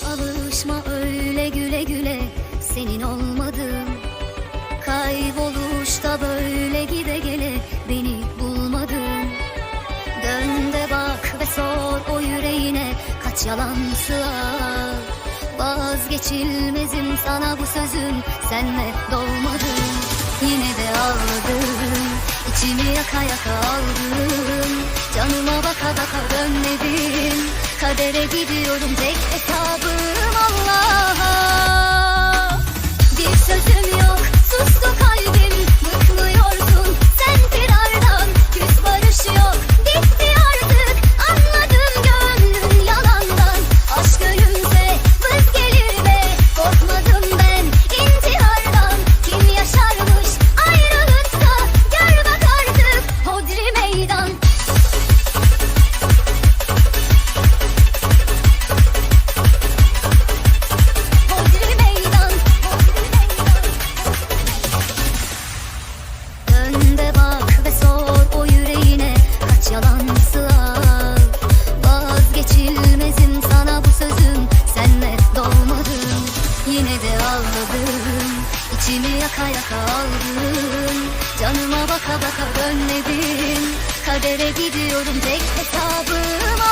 Alışma öyle güle güle senin olmadım Kayboluşta böyle gide gele beni bulmadın Dön de bak ve sor o yüreğine kaç yalan sığar Vazgeçilmezim sana bu sözüm senle dolmadım Yine de ağladım içimi yaka yaka aldım Kadere gidiyorum. Tek hesabım ağladım içimi yaka yaka aldım. Canıma baka baka dönmedim. Kadere gidiyorum tek hesabım